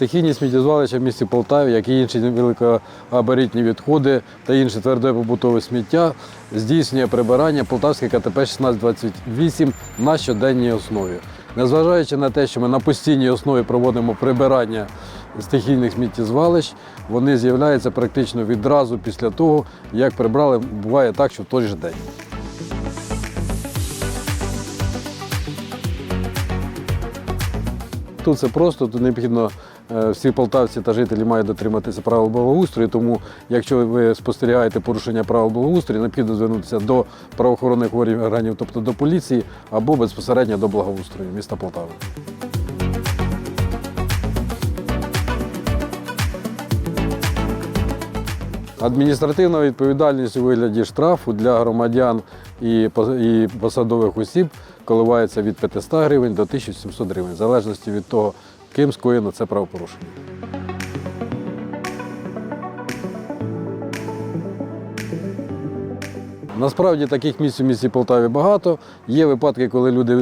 Стихійні сміттєзвалища в місті Полтаві, як і інші великогабаритні відходи та інше тверде побутове сміття, здійснює прибирання Полтавське КТП 1628 на щоденній основі. Незважаючи на те, що ми на постійній основі проводимо прибирання стихійних сміттєзвалищ, вони з'являються практично відразу після того, як прибрали, буває так, що в той же день. Тут це просто, тут необхідно е, всі полтавці та жителі мають дотриматися правил благоустрою. Тому, якщо ви спостерігаєте порушення правил благоустрою, необхідно звернутися до правоохоронних органів, тобто до поліції, або безпосередньо до благоустрою міста Полтави. Адміністративна відповідальність у вигляді штрафу для громадян і посадових осіб коливається від 500 гривень до 1700 гривень, в залежності від того, ким скоєно це правопорушення. Насправді таких місць у місті Полтаві багато. Є випадки, коли люди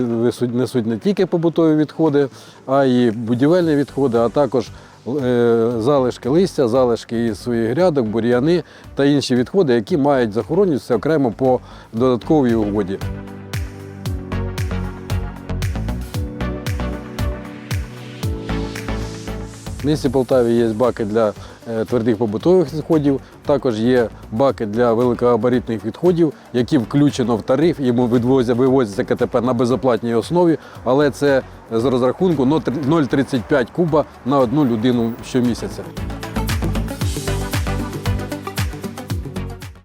несуть не тільки побутові відходи, а й будівельні відходи, а також залишки листя, залишки із своїх грядок, бур'яни та інші відходи, які мають захоронюватися окремо по додатковій угоді. В місті Полтаві є баки для е, твердих побутових відходів, також є баки для великогабаритних відходів, які включено в тариф, йому вивозяться КТП на безоплатній основі, але це з розрахунку 0,35 куба на одну людину щомісяця.